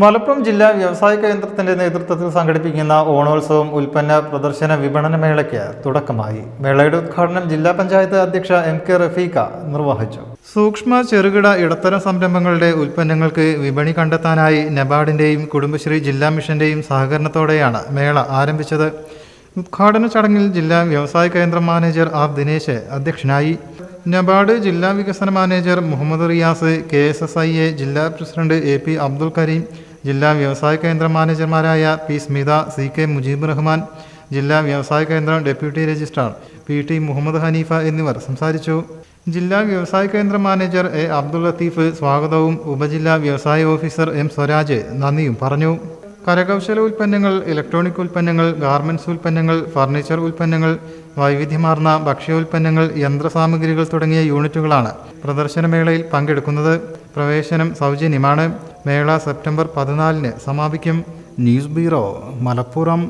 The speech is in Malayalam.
മലപ്പുറം ജില്ലാ വ്യവസായ കേന്ദ്രത്തിന്റെ നേതൃത്വത്തിൽ സംഘടിപ്പിക്കുന്ന ഓണോത്സവം ഉൽപ്പന്ന പ്രദർശന വിപണന മേളയ്ക്ക് തുടക്കമായി. മേളയുടെ ഉദ്ഘാടനം ജില്ലാ പഞ്ചായത്ത് അധ്യക്ഷ എം കെ റഫീഖ നിർവഹിച്ചു. സൂക്ഷ്മ ചെറുകിട ഇടത്തരം സംരംഭങ്ങളുടെ ഉൽപ്പന്നങ്ങൾക്ക് വിപണി കണ്ടെത്താനായി നബാർഡിന്റെയും കുടുംബശ്രീ ജില്ലാ മിഷന്റെയും സഹകരണത്തോടെയാണ് മേള ആരംഭിച്ചത്. ഉദ്ഘാടന ചടങ്ങിൽ ജില്ലാ വ്യവസായ കേന്ദ്ര മാനേജർ ആർ ദിനേശ് അധ്യക്ഷനായി. നബാർഡ് ജില്ലാ വികസന manager Muhammad Riyas K S S I A ജില്ലാ president A P Abdul Karim ജില്ലാ വ്യവസായ കേന്ദ്ര മാനേജർമാരായ P Smitha C K Mujeeb Rahman ജില്ലാ വ്യവസായ കേന്ദ്രം deputy registrar P T Muhammad Haneefa എന്നിവർ സംസാരിച്ചു. ജില്ലാ വ്യവസായ കേന്ദ്ര മാനേജർ എ അബ്ദുൾ ലത്തീഫ് സ്വാഗതവും ഉപജില്ലാ വ്യവസായ ഓഫീസർ എം സ്വരാജ് നന്ദിയും പറഞ്ഞു. കരകൗശല ഉൽപ്പന്നങ്ങൾ ഇലക്ട്രോണിക് ഉൽപ്പന്നങ്ങൾ ഗാർമെന്റ്സ് ഉൽപ്പന്നങ്ങൾ ഫർണിച്ചർ ഉൽപ്പന്നങ്ങൾ വൈവിധ്യമാർന്ന ഭക്ഷ്യ ഉൽപ്പന്നങ്ങൾ യന്ത്രസാമഗ്രികൾ തുടങ്ങിയ യൂണിറ്റുകളാണ് പ്രദർശനമേളയിൽ പങ്കെടുക്കുന്നത്. പ്രവേശനം സൗജന്യമാണ്. മേള സെപ്റ്റംബർ പതിനാലിന് സമാപിക്കും. News bureau Malappuram.